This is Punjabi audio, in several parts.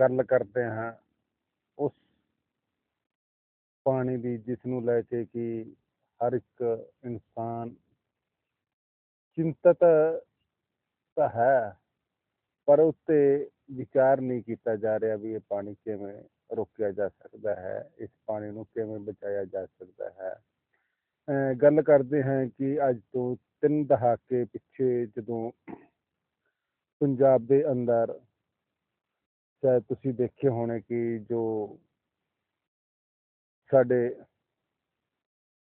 ਗੱਲ ਕਰਦੇ ਹਾਂ, ਉਸ ਪਾਣੀ ਦੀ ਜਿਸ ਨੂੰ ਲੈ ਕੇ ਕਿ ਹਰ ਇੱਕ ਇਨਸਾਨ ਚਿੰਤਤ ਤਾਂ ਹੈ, ਪਰ ਉੱਤੇ ਵਿਚਾਰ ਨਹੀਂ ਕੀਤਾ ਜਾ ਰਿਹਾ ਵੀ ਇਹ ਪਾਣੀ ਕਿਵੇਂ ਰੋਕਿਆ ਜਾ ਸਕਦਾ ਹੈ, ਇਸ ਪਾਣੀ ਨੂੰ ਕਿਵੇਂ ਬਚਾਇਆ ਜਾ ਸਕਦਾ ਹੈ। ਅਹ ਗੱਲ ਕਰਦੇ ਹਾਂ ਕਿ ਅੱਜ ਤੋਂ ਤਿੰਨ ਦਹਾਕੇ ਪਿੱਛੇ ਜਦੋਂ ਪੰਜਾਬ ਦੇ ਅੰਦਰ ਸ਼ਾਇਦ ਤੁਸੀਂ ਦੇਖੇ ਹੋਣੇ ਕਿ ਜੋ ਸਾਡੇ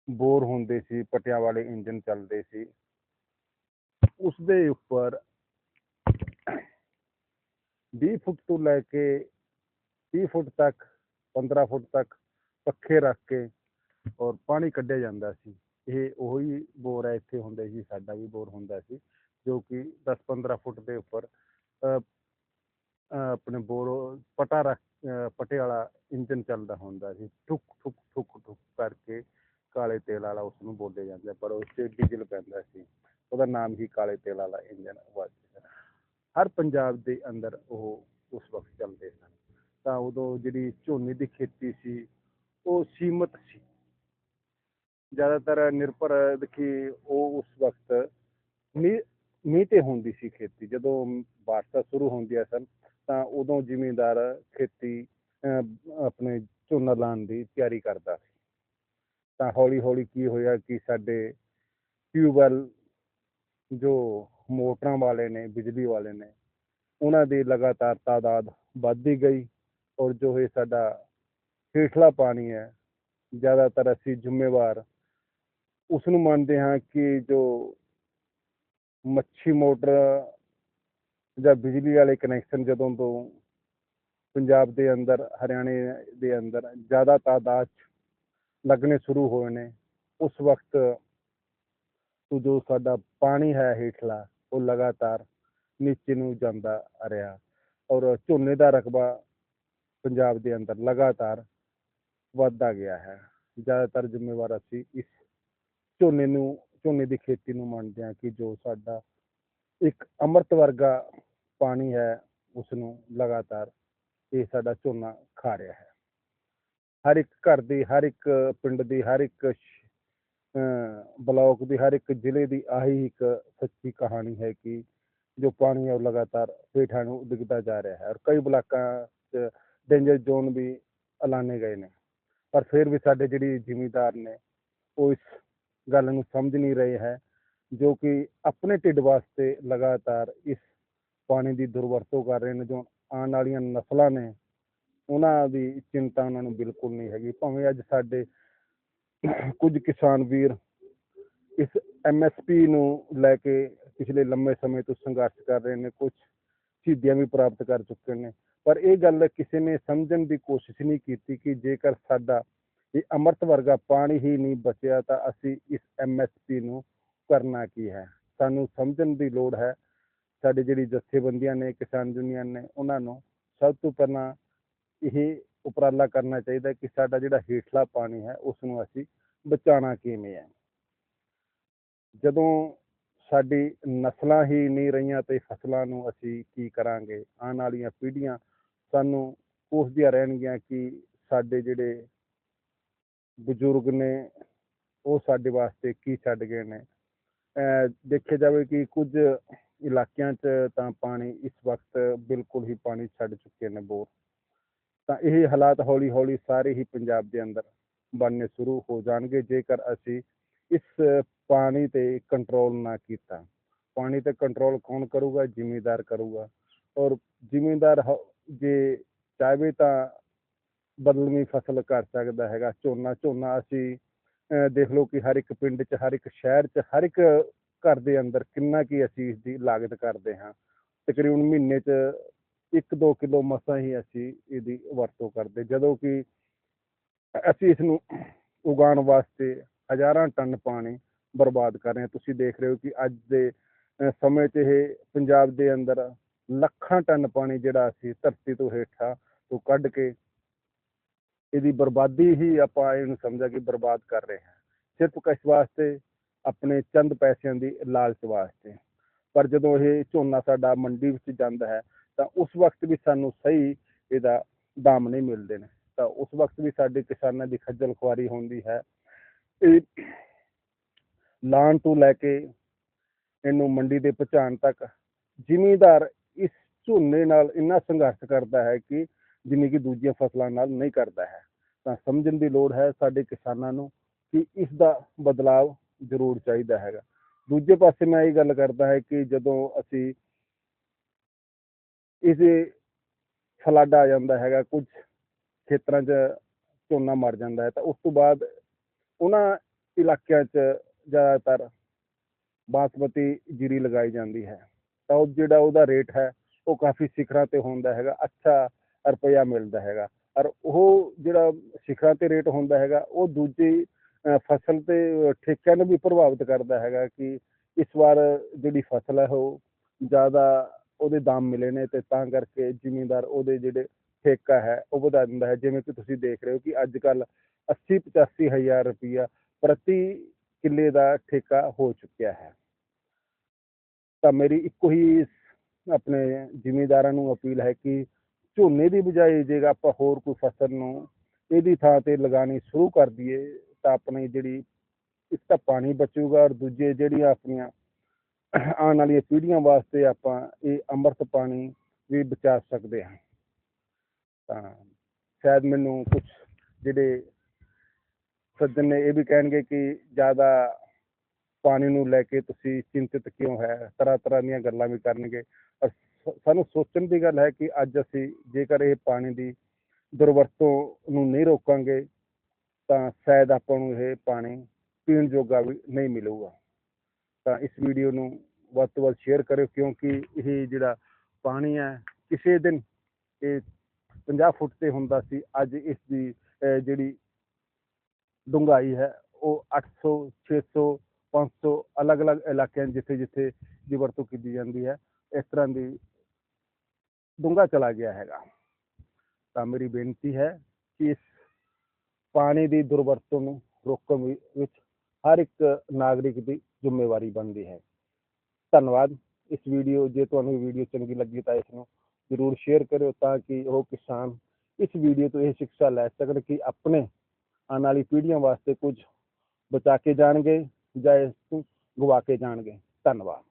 ਬੋਰ ਹੁੰਦੇ ਸੀ ਪਟਿਆਂ ਵਾਲੇ ਇੰਜਨ ਚੱਲਦੇ ਸੀ ਉਸ ਦੇ ਉੱਪਰ 20 ਫੁੱਟ ਤੋਂ ਲੈ ਕੇ 30 ਫੁੱਟ ਤੱਕ 15 ਫੁੱਟ ਤੱਕ ਪੱਖੇ ਰੱਖ ਕੇ ਔਰ ਪਾਣੀ ਕੱਢਿਆ ਜਾਂਦਾ ਸੀ। ਇਹ ਉਹੀ ਬੋਰ ਹੈ ਇੱਥੇ ਹੁੰਦੇ ਸੀ ਸਾਡਾ ਵੀ ਬੋਰ ਹੁੰਦਾ ਸੀ ਜੋ ਕਿ 10-15 ਫੁੱਟ ਦੇ ਉੱਪਰ। ਅਹ, ਆਪਣੇ ਬੋਰ ਪਟਾ ਰੱਖ ਅਹ, ਪਟੇ ਇੰਜਨ ਚੱਲਦਾ ਹੁੰਦਾ ਸੀ। ਠੁਕ ਠੁਕ ਠੁਕ ਠੁਕ ਕਰਕੇ ਕਾਲੇ ਤੇਲ ਵਾਲਾ ਉਸ ਨੂੰ ਬੋਲਿਆ ਜਾਂਦਾ ਪਰ ਉਸ 'ਚ ਡੀਜ਼ਲ ਪੈਂਦਾ ਸੀ। ਉਹਦਾ ਨਾਮ ਹੀ ਕਾਲੇ ਤੇਲ ਵਾਲਾ ਇੰਜਨ was ਹਰ ਪੰਜਾਬ ਦੇ ਅੰਦਰ ਉਹ ਉਸ ਵਕਤ ਚੱਲਦੇ ਸਨ। ਤਾਂ ਉਦੋਂ ਜਿਹੜੀ ਝੋਨੇ ਦੀ ਖੇਤੀ ਸੀ ਉਹ ਸੀਮਤ ਸੀ। ਜ਼ਿਆਦਾਤਰ ਨਿਰਭਰ ਦੇਖੀ ਉਹ ਉਸ ਵਕਤ ਮੀਂਹ ਮੀਂਹ ਤੇ ਹੁੰਦੀ ਸੀ ਖੇਤੀ। ਜਦੋਂ ਬਾਰਿਸ਼ਾਂ ਸ਼ੁਰੂ ਹੁੰਦੀਆਂ ਸਨ ਤਾਂ ਉਦੋਂ ਜ਼ਿਮੀਂਦਾਰ ਖੇਤੀ ਆਪਣੇ ਝੋਨਾ ਲਾਉਣ ਦੀ ਤਿਆਰੀ ਕਰਦਾ ਸੀ। ਤਾਂ ਹੌਲੀ ਹੌਲੀ ਕੀ ਹੋਇਆ ਕਿ ਸਾਡੇ ਟਿਊਬਵੈੱਲ ਜੋ ਮੋਟਰਾਂ ਵਾਲੇ ਨੇ, ਬਿਜਲੀ ਵਾਲੇ ਨੇ, ਉਹਨਾਂ ਦੀ ਲਗਾਤਾਰ ਤਾਦਾਦ ਵੱਧਦੀ ਗਈ ਔਰ ਜੋ ਇਹ ਸਾਡਾ ਹੇਠਲਾ ਪਾਣੀ ਹੈ, ਜ਼ਿਆਦਾਤਰ ਅਸੀਂ ਜ਼ਿੰਮੇਵਾਰ ਉਸ ਨੂੰ ਮੰਨਦੇ ਹਾਂ ਕਿ ਜੋ ਮੱਛੀ ਮੋਟਰ ਜਾਂ ਬਿਜਲੀ ਵਾਲੇ ਕਨੈਕਸ਼ਨ ਜਦੋਂ ਤੋਂ ਪੰਜਾਬ ਦੇ ਅੰਦਰ, ਹਰਿਆਣੇ ਦੇ ਅੰਦਰ ਜ਼ਿਆਦਾ ਤਾਦਾਦ ਲੱਗਣੇ ਸ਼ੁਰੂ ਹੋਏ ਨੇ, ਉਸ ਵਕਤ ਜੋ ਸਾਡਾ ਪਾਣੀ ਹੈ ਹੇਠਲਾ, ਉਹ ਲਗਾਤਾਰ ਨੀਚੇ ਨੂੰ ਜਾਂਦਾ ਰਿਹਾ ਔਰ ਝੋਨੇ ਦਾ ਰਕਬਾ ਪੰਜਾਬ ਦੇ ਅੰਦਰ ਲਗਾਤਾਰ ਵੱਧਦਾ ਗਿਆ ਹੈ। ਜ਼ਿਆਦਾਤਰ ਜ਼ਿੰਮੇਵਾਰ ਅਸੀਂ ਇਸ ਝੋਨੇ ਨੂੰ, ਝੋਨੇ ਦੀ ਖੇਤੀ ਨੂੰ ਮੰਨਦੇ ਹਾਂ ਕਿ ਜੋ ਸਾਡਾ ਇੱਕ ਅੰਮ੍ਰਿਤ ਵਰਗਾ ਪਾਣੀ ਹੈ ਉਸ ਨੂੰ ਲਗਾਤਾਰ ਇਹ ਸਾਡਾ ਝੋਨਾ ਖਾ ਰਿਹਾ ਹੈ। ਹਰ ਇੱਕ ਘਰ ਦੀ, ਹਰ ਇੱਕ ਪਿੰਡ ਦੀ, ਹਰ ਇੱਕ ਸ਼- ਬਲਾਕ ਦੀ, ਹਰ ਇੱਕ ਜ਼ਿਲ੍ਹੇ ਦੀ ਆਹੀ ਇੱਕ ਸੱਚੀ ਕਹਾਣੀ ਹੈ ਕਿ ਜੋ ਪਾਣੀ ਹੈ ਉਹ ਲਗਾਤਾਰ ਹੇਠਾਂ ਨੂੰ ਡਿੱਗਦਾ ਜਾ ਰਿਹਾ ਹੈ ਔਰ ਕਈ ਬਲਾਕਾਂ 'ਚ ਡੇਂਜਰ ਜ਼ੋਨ ਵੀ ਐਲਾਨੇ ਗਏ ਨੇ। ਪਰ ਫਿਰ ਵੀ ਸਾਡੇ ਜਿਹੜੀ ਜ਼ਿਮੀਦਾਰ ਨੇ ਉਹ ਇਸ ਗੱਲ ਨੂੰ ਸਮਝ ਨਹੀਂ ਰਹੇ ਹੈ ਜੋ ਕਿ ਆਪਣੇ ਢਿੱਡ ਵਾਸਤੇ ਲਗਾਤਾਰ ਇਸ ਪਾਣੀ ਦੀ ਦੁਰਵਰਤੋਂ ਕਰ ਰਹੇ ਨੇ, ਜੋ ਆਉਣ ਵਾਲੀਆਂ ਨਸਲਾਂ ਨੇ, ਉਹਨਾਂ ਦੀ ਚਿੰਤਾ ਉਹਨਾਂ ਨੂੰ ਬਿਲਕੁਲ ਨਹੀਂ ਹੈਗੀ। ਭਾਵੇਂ ਅੱਜ ਸਾਡੇ ਕੁਝ ਕਿਸਾਨ ਵੀਰ ਇਸ ਐਮਐਸਪੀ ਨੂੰ ਲੈ ਕੇ ਪਿਛਲੇ ਲੰਮੇ ਸਮੇਂ ਤੋਂ ਸੰਘਰਸ਼ ਕਰ ਰਹੇ ਨੇ ਕੁਝ ਸ਼ਹੀਦੀਆਂ ਵੀ ਪ੍ਰਾਪਤ ਕਰ ਚੁੱਕੇ ਨੇ। ਪਰ ਇਹ ਗੱਲ ਕਿਸੇ ਨੇ ਸਮਝਣ ਦੀ ਕੋਸ਼ਿਸ਼ ਨਹੀਂ ਕੀਤੀ ਕਿ ਜੇਕਰ ਸਾਡਾ ਇਹ ਅੰਮ੍ਰਿਤ ਵਰਗਾ ਪਾਣੀ ਹੀ ਨਹੀਂ ਬਚਿਆ, ਤਾਂ ਅਸੀਂ ਇਸ ਐਮਐਸਪੀ ਨੂੰ ਕਰਨਾ ਕੀ ਹੈ? ਸਾਨੂੰ ਸਮਝਣ ਦੀ ਲੋੜ ਹੈ ਸਾਡੇ ਜਿਹੜੀ ਜਥੇਬੰਦੀਆਂ ਨੇ, ਕਿਸਾਨ ਯੂਨੀਅਨ ਨੇ, ਉਹਨਾਂ ਨੂੰ ਸਭ ਤੋਂ ਪਹਿਲਾਂ ਇਹ ਉਪਰਾਲਾ ਕਰਨਾ ਚਾਹੀਦਾ ਕਿ ਸਾਡਾ ਜਿਹੜਾ ਹੇਠਲਾ ਪਾਣੀ ਹੈ ਉਸ ਨੂੰ ਅਸੀਂ ਬਚਾਉਣਾ ਕਿਵੇਂ ਹੈ। ਜਦੋਂ ਸਾਡੀ ਨਸਲਾਂ ਹੀ ਨਹੀਂ ਰਹੀਆਂ ਤੇ ਫਸਲਾਂ ਨੂੰ ਅਸੀਂ ਕੀ ਕਰਾਂਗੇ? ਆਉਣ ਵਾਲੀਆਂ ਪੀੜ੍ਹੀਆਂ ਸਾਨੂੰ ਕੋਸਦੀਆਂ ਰਹਿਣਗੀਆਂ ਕਿ ਸਾਡੇ ਜਿਹੜੇ ਬਜ਼ੁਰਗ ਨੇ, ਉਹ ਸਾਡੇ ਵਾਸਤੇ ਕੀ ਛੱਡ ਗਏ ਨੇ। ਅਹ ਦੇਖਿਆ ਜਾਵੇ ਕਿ ਕੁਝ ਇਲਾਕਿਆਂ 'ਚ ਤਾਂ ਪਾਣੀ ਇਸ ਵਕਤ ਬਿਲਕੁਲ ਹੀ ਪਾਣੀ ਛੱਡ ਚੁੱਕੇ ਨੇ ਬੋਰ। ਤਾਂ ਇਹ ਹਾਲਾਤ ਹੌਲੀ ਹੌਲੀ ਸਾਰੇ ਹੀ ਪੰਜਾਬ ਦੇ ਅੰਦਰ ਬਣਨੇ ਸ਼ੁਰੂ ਹੋ ਜਾਣਗੇ, ਜੇਕਰ ਅਸੀਂ ਇਸ ਪਾਣੀ ਤੇ ਕੰਟਰੋਲ ਨਾ ਕੀਤਾ। ਪਾਣੀ ਤੇ ਕੰਟਰੋਲ ਕੌਣ ਕਰੂਗਾ? ਜ਼ਿਮੀਂਦਾਰ ਕਰੂਗਾ। ਔਰ ਜ਼ਿਮੀਂਦਾਰ ਜੇ ਚਾਹਵੇ ਤਾਂ ਬਦਲਵੀਂ ਫਸਲ ਕਰ ਸਕਦਾ ਹੈਗਾ। ਝੋਨਾ ਝੋਨਾ ਅਸੀਂ, ਅਹ ਦੇਖ ਲਓ ਕਿ ਹਰ ਇੱਕ ਪਿੰਡ 'ਚ, ਹਰ ਇੱਕ ਸ਼ਹਿਰ 'ਚ, ਹਰ ਇੱਕ ਘਰ ਦੇ ਅੰਦਰ ਕਿੰਨਾ ਕੀ ਅਸੀਂ ਇਸ ਦੀ ਲਾਗਤ ਕਰਦੇ ਹਾਂ। ਤਕਰੀਬਨ ਮਹੀਨੇ 'ਚ 1-2 ਕਿਲੋ ਮਸਾਂ ਹੀ ਅਸੀਂ ਇਹਦੀ ਵਰਤੋਂ ਕਰਦੇ। ਜਦੋਂ ਕਿ ਅਸੀਂ ਇਸ ਨੂੰ ਉਗਾਉਣ ਵਾਸਤੇ ਹਜ਼ਾਰਾਂ ਟਨ ਪਾਣੀ ਬਰਬਾਦ ਕਰ ਰਹੇ ਹਾਂ। ਤੁਸੀਂ ਦੇਖ ਰਹੇ ਹੋ ਕਿ ਅੱਜ ਦੇ ਸਮੇਂ 'ਚ ਇਹ ਪੰਜਾਬ ਦੇ ਅੰਦਰ ਲੱਖਾਂ ਟਨ ਪਾਣੀ ਜਿਹੜਾ ਅਸੀਂ ਧਰਤੀ ਤੋਂ ਹੇਠਾਂ ਤੋਂ ਕੱਢ ਕੇ ਇਹਦੀ ਬਰਬਾਦੀ ਹੀ ਆਪਾਂ ਇਹਨੂੰ ਸਮਝਿਆ ਕਿ ਬਰਬਾਦ ਕਰ ਰਹੇ ਹਾਂ। ਸਿਰਫ ਕਿਸ ਵਾਸਤੇ ਆਪਣੇ ਚੰਦ ਪੈਸਿਆਂ ਦੀ ਲਾਲਚ ਵਾਸਤੇ। ਪਰ ਜਦੋਂ ਇਹ ਝੋਨਾ ਸਾਡਾ ਮੰਡੀ ਵਿੱਚ ਜਾਂਦਾ ਹੈ, ਤਾਂ ਉਸ ਵਕਤ ਵੀ ਸਾਨੂੰ ਸਹੀ ਇਹਦਾ ਦਾਮ ਨਹੀਂ ਮਿਲਦੇ ਨੇ। ਤਾਂ ਉਸ ਵਕਤ ਵੀ ਸਾਡੇ ਕਿਸਾਨਾਂ ਦੀ ਖੱਜਲ ਖੁਆਰੀ ਹੁੰਦੀ ਹੈ। ਇਹ ਲਾਣ ਤੋਂ ਲੈ ਕੇ ਇਹਨੂੰ ਮੰਡੀ ਦੇ ਪਹੁੰਚਾਉਣ ਤੱਕ ਜ਼ਿਮੀਂਦਾਰ ਇਸ ਝੋਨੇ ਨਾਲ ਇੰਨਾ ਸੰਘਰਸ਼ ਕਰਦਾ ਹੈ ਕਿ ਜਿੰਨੀ ਕਿ ਦੂਜੀਆਂ ਫਸਲਾਂ ਨਾਲ ਨਹੀਂ ਕਰਦਾ ਹੈ। ਤਾਂ ਸਮਝਣ ਦੀ ਲੋੜ ਹੈ ਸਾਡੇ ਕਿਸਾਨਾਂ ਨੂੰ ਕਿ ਇਸ ਦਾ ਬਦਲਾਵ ਜ਼ਰੂਰ ਚਾਹੀਦਾ ਹੈਗਾ। ਦੂਜੇ ਪਾਸੇ ਮੈਂ ਇਹ ਗੱਲ ਕਰਦਾ ਹੈ ਕਿ ਜਦੋਂ ਅਸੀਂ ਇਸੇ ਫਲੱਡ ਆ ਜਾਂਦਾ ਹੈਗਾ, ਕੁਝ ਖੇਤਰਾਂ 'ਚ ਝੋਨਾ ਮਰ ਜਾਂਦਾ ਹੈ, ਤਾਂ ਉਸ ਤੋਂ ਬਾਅਦ ਉਹਨਾਂ ਇਲਾਕਿਆਂ 'ਚ ਜ਼ਿਆਦਾਤਰ ਬਾਸਮਤੀ ਜੀਰੀ ਲਗਾਈ ਜਾਂਦੀ ਹੈ। ਤਾਂ ਉਹ ਜਿਹੜਾ ਉਹਦਾ ਰੇਟ ਹੈ, ਉਹ ਕਾਫੀ ਸਿਖਰਾਂ ਤੇ ਹੁੰਦਾ ਹੈਗਾ, ਅੱਛਾ ਰੁਪਇਆ ਮਿਲਦਾ ਹੈਗਾ। ਔਰ ਉਹ ਜਿਹੜਾ ਸਿਖਰਾਂ ਤੇ ਰੇਟ ਹੁੰਦਾ ਹੈਗਾ, ਉਹ ਦੂਜੀ ਫਸਲ ਤੇ ਠੇਕਿਆਂ ਨੂੰ ਵੀ ਪ੍ਰਭਾਵਿਤ ਕਰਦਾ ਹੈਗਾ ਕਿ ਇਸ ਵਾਰ ਜਿਹੜੀ ਫਸਲ ਹੈ ਉਹ ਜ਼ਿਆਦਾ ਉਹਦੇ ਦਾਮ ਮਿਲੇ ਨੇ ਤੇ ਤਾਂ ਕਰਕੇ ਜ਼ਿਮੀਂਦਾਰ ਉਹਦੇ ਜਿਹੜੇ ਠੇਕਾ ਹੈ ਉਹ ਵਧਾ ਦਿੰਦਾ ਹੈ। ਜਿਵੇਂ ਕਿ ਤੁਸੀਂ ਦੇਖ ਰਹੇ ਹੋ ਕਿ ਅੱਜ ਕੱਲ 80 85 ਹਜ਼ਾਰ ਰੁਪਈਆ ਪ੍ਰਤੀ ਕਿੱਲੇ ਦਾ ਠੇਕਾ ਹੋ ਚੁੱਕਿਆ ਹੈ। ਤਾਂ ਮੇਰੀ ਇੱਕੋ ਹੀ ਆਪਣੇ ਜ਼ਿਮੀਂਦਾਰਾਂ ਨੂੰ ਅਪੀਲ ਹੈ ਕਿ ਝੋਨੇ ਦੀ ਬਜਾਏ ਜੇ ਆਪਾਂ ਹੋਰ ਕੋਈ ਫਸਲ ਨੂੰ ਇਹਦੀ ਥਾਂ ਤੇ ਲਗਾਉਣੀ ਸ਼ੁਰੂ ਕਰ ਦਈਏ ਤਾਂ ਆਪਣੀ ਜਿਹੜੀ ਇੱਕ ਤਾਂ ਪਾਣੀ ਬਚੂਗਾ ਔਰ ਦੂਜੇ ਜਿਹੜੀਆਂ ਆਪਣੀਆਂ ਆਉਣ ਵਾਲੀਆਂ ਪੀੜ੍ਹੀਆਂ ਵਾਸਤੇ ਆਪਾਂ ਇਹ ਅੰਮ੍ਰਿਤ ਪਾਣੀ ਵੀ ਬਚਾ ਸਕਦੇ ਹਾਂ। ਤਾਂ ਸ਼ਾਇਦ ਮੈਨੂੰ ਕੁਝ ਜਿਹੜੇ ਸੱਜਣ ਨੇ ਇਹ ਵੀ ਕਹਿਣਗੇ ਕਿ ਜ਼ਿਆਦਾ ਪਾਣੀ ਨੂੰ ਲੈ ਕੇ ਤੁਸੀਂ ਚਿੰਤਿਤ ਕਿਉਂ ਹੈ? ਤਰ੍ਹਾਂ ਤਰ੍ਹਾਂ ਦੀਆਂ ਗੱਲਾਂ ਵੀ ਕਰਨਗੇ। ਸਾਨੂੰ ਸੋਚਣ ਦੀ ਗੱਲ ਹੈ ਕਿ ਅੱਜ ਅਸੀਂ ਜੇਕਰ ਇਹ ਪਾਣੀ ਦੀ ਦੁਰਵਰਤੋਂ ਨੂੰ ਨਹੀਂ ਰੋਕਾਂਗੇ ਤਾਂ ਸ਼ਾਇਦ ਆਪਾਂ ਨੂੰ ਇਹ ਪਾਣੀ ਪੀਣ ਜੋਗਾ ਵੀ ਨਹੀਂ ਮਿਲੂਗਾ। ਤਾਂ ਇਸ ਵੀਡੀਓ ਨੂੰ ਵੱਧ ਤੋਂ ਵੱਧ ਸ਼ੇਅਰ ਕਰਿਓ, ਕਿਉਂਕਿ ਇਹ ਜਿਹੜਾ ਪਾਣੀ ਹੈ, ਕਿਸੇ ਦਿਨ ਇਹ 50 ਫੁੱਟ ਤੇ ਹੁੰਦਾ ਸੀ, ਅੱਜ ਇਸ ਦੀ ਜਿਹੜੀ ਡੂੰਘਾਈ ਹੈ, ਉਹ 800 600 500 ਅਲੱਗ-ਅਲੱਗ ਇਲਾਕਿਆਂ 'ਚ ਜਿੱਥੇ ਜਿੱਥੇ ਦੀ ਵਰਤੋਂ ਕੀਤੀ ਜਾਂਦੀ ਹੈ, ਇਸ ਤਰ੍ਹਾਂ ਦੀ ਡੂੰਘਾ ਚਲਾ ਗਿਆ ਹੈਗਾ। ਤਾਂ ਮੇਰੀ ਬੇਨਤੀ ਹੈ ਕਿ ਇਸ ਪਾਣੀ ਦੀ ਦੁਰਵਰਤੋਂ ਨੂੰ ਰੋਕਣ ਵਿ- ਵਿੱਚ ਹਰ ਇੱਕ ਨਾਗਰਿਕ ਦੀ ਜ਼ਿੰਮੇਵਾਰੀ ਬਣਦੀ ਹੈ। ਧੰਨਵਾਦ। ਇਸ ਵੀਡੀਓ, ਜੇ ਤੁਹਾਨੂੰ ਇਹ ਵੀਡੀਓ ਚੰਗੀ ਲੱਗੀ ਤਾਂ ਇਸ ਨੂੰ ਜ਼ਰੂਰ ਸ਼ੇਅਰ ਕਰਿਓ ਤਾਂ ਕਿ ਉਹ ਕਿਸਾਨ ਇਸ ਵੀਡੀਓ ਤੋਂ ਇਹ ਸਿੱਖਿਆ ਲੈ ਸਕਣ ਕਿ ਆਪਣੇ ਆਉਣ ਵਾਲੀ ਪੀੜ੍ਹੀਆਂ ਵਾਸਤੇ ਕੁਝ ਬਚਾ ਕੇ ਜਾਣਗੇ ਜਾਂ ਇਸ ਨੂੰ ਗਵਾ ਕੇ ਜਾਣਗੇ। ਧੰਨਵਾਦ।